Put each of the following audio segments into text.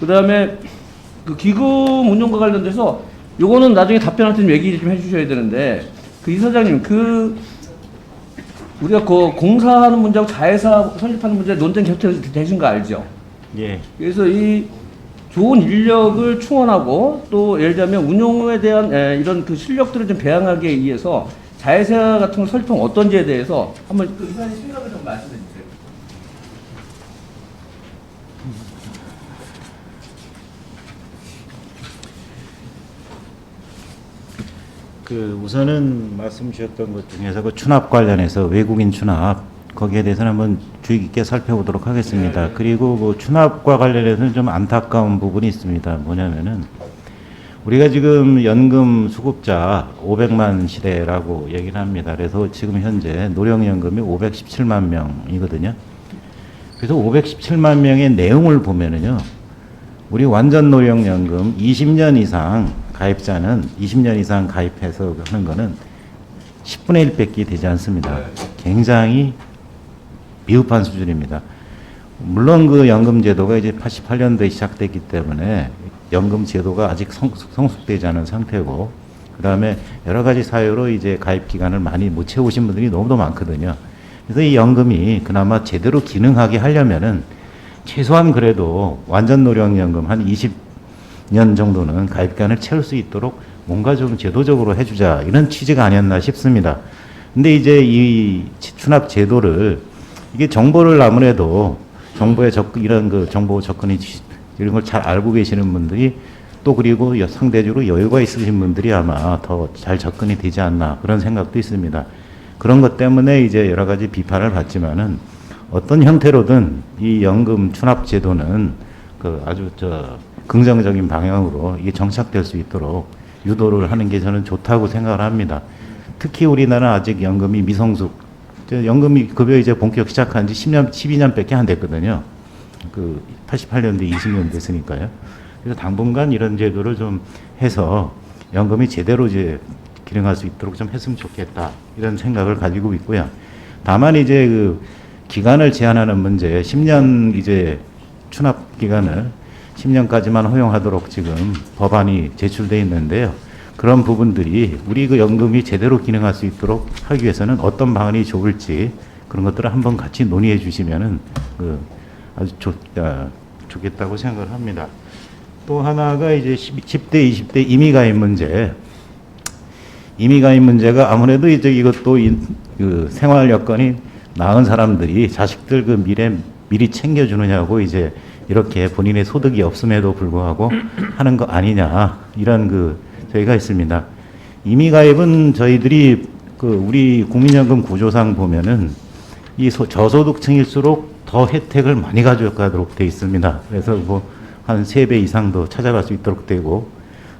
그다음에 그 기금 운용과 관련돼서 요거는 나중에 답변할 때 좀 얘기 좀 해주셔야 되는데 그 이사장님 그 우리가 그 공사하는 문제하고 자회사 설립하는 문제 논쟁 겹쳐 되신 거 알죠? 예. 그래서 이 좋은 인력을 충원하고 또 예를 들면 운용에 대한 에, 이런 그 실력들을 좀 배양하기 위해서 자회사 같은 걸 설립하면 어떤지에 대해서 한번 그 이사님 생각을 좀 말씀해 주세요. 그 우선은 말씀 주셨던 것 중에서 그 추납 관련해서 외국인 추납 거기에 대해서는 한번 주의 깊게 살펴보도록 하겠습니다. 그리고 그 추납과 관련해서는 좀 안타까운 부분이 있습니다. 뭐냐면은 우리가 지금 연금 수급자 500만 시대라고 얘기를 합니다. 그래서 지금 현재 노령연금이 517만 명이거든요. 그래서 517만 명의 내용을 보면은요. 우리 완전 노령연금 20년 이상 가입자는 20년 이상 가입해서 하는 거는 10분의 1밖에 되지 않습니다. 굉장히 미흡한 수준입니다. 물론 그 연금 제도가 이제 88년도에 시작됐기 때문에 연금 제도가 아직 성, 성숙 되지 않은 상태고 그 다음에 여러 가지 사유로 이제 가입 기간을 많이 못 채우신 분들이 너무도 많거든요. 그래서 이 연금이 그나마 제대로 기능하게 하려면은 최소한 그래도 완전 노령연금 한 20 년 정도는 가입 기간을 채울 수 있도록 뭔가 좀 제도적으로 해주자 이런 취지가 아니었나 싶습니다. 근데 이제 이 추납 제도를 이게 정보를 아무래도 정보의 접 이런 그 정보 접근이 지- 이런 걸 잘 알고 계시는 분들이 또 그리고 여- 상대적으로 여유가 있으신 분들이 아마 더 잘 접근이 되지 않나 그런 생각도 있습니다. 그런 것 때문에 이제 여러 가지 비판을 받지만은 어떤 형태로든 이 연금 추납 제도는 그 아주 저 긍정적인 방향으로 이게 정착될 수 있도록 유도를 하는 게 저는 좋다고 생각을 합니다. 특히 우리나라 아직 연금이 미성숙, 저 연금이 급여 이제 본격 시작한 지 10년, 12년밖에 안 됐거든요. 그 88년대 20년 됐으니까요. 그래서 당분간 이런 제도를 좀 해서 연금이 제대로 이제 기능할 수 있도록 좀 했으면 좋겠다 이런 생각을 가지고 있고요. 다만 이제 그 기간을 제한하는 문제, 10년 이제 추납 기간을 10년까지만 허용하도록 지금 법안이 제출돼 있는데요. 그런 부분들이 우리 그 연금이 제대로 기능할 수 있도록 하기 위해서는 어떤 방안이 좋을지 그런 것들을 한번 같이 논의해 주시면은 그 아주 좋, 아, 좋겠다고 생각을 합니다. 또 하나가 이제 10, 대 20대 이미 가입 문제. 이미 가입 문제가 아무래도 이제 이것도 이, 그 생활 여건이 나은 사람들이 자식들 그 미래 미리 챙겨주느냐고 이제 이렇게 본인의 소득이 없음에도 불구하고 하는 거 아니냐 이런 그 저희가 있습니다. 이미 가입은 저희들이 그 우리 국민연금 구조상 보면은 이 소- 저소득층일수록 더 혜택을 많이 가져가도록 돼 있습니다. 그래서 뭐 한 세 배 이상도 찾아갈 수 있도록 되고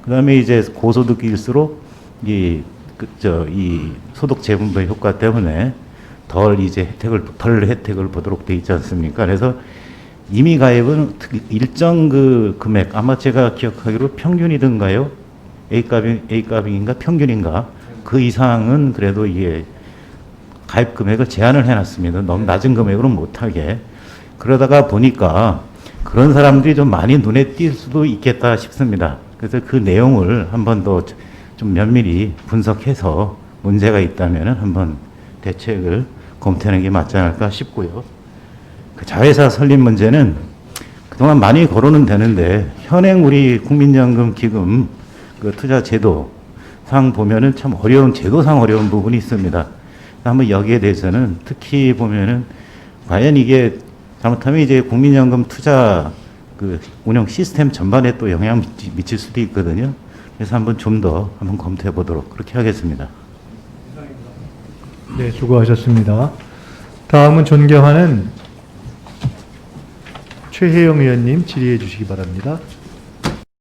그다음에 이제 고소득일수록 이 그저이 소득 재분배 효과 때문에 덜 이제 혜택을 덜 혜택을 보도록 돼 있지 않습니까? 그래서 이미 가입은 특- 일정 그 금액 아마 제가 기억하기로 평균이든가요? A 값이 A 값인가 평균인가 그 이상은 그래도 이게 가입 금액을 제한을 해놨습니다. 너무 낮은 금액으로 못하게 그러다가 보니까 그런 사람들이 좀 많이 눈에 띌 수도 있겠다 싶습니다. 그래서 그 내용을 한 번 더 좀 면밀히 분석해서 문제가 있다면 한번 대책을 검토하는 게 맞지 않을까 싶고요. 그 자회사 설립 문제는 그동안 많이 거론은 되는데 현행 우리 국민연금 기금 그 투자 제도 상 보면은 참 어려운 제도상 어려운 부분이 있습니다. 한번 여기에 대해서는 특히 보면은 과연 이게 잘못하면 이제 국민연금 투자 그 운영 시스템 전반에 또 영향 미칠 수도 있거든요. 그래서 한번 좀 더 한번 검토해 보도록 그렇게 하겠습니다. 네, 수고하셨습니다. 다음은 존경하는 최혜영 의원님 질의해 주시기 바랍니다.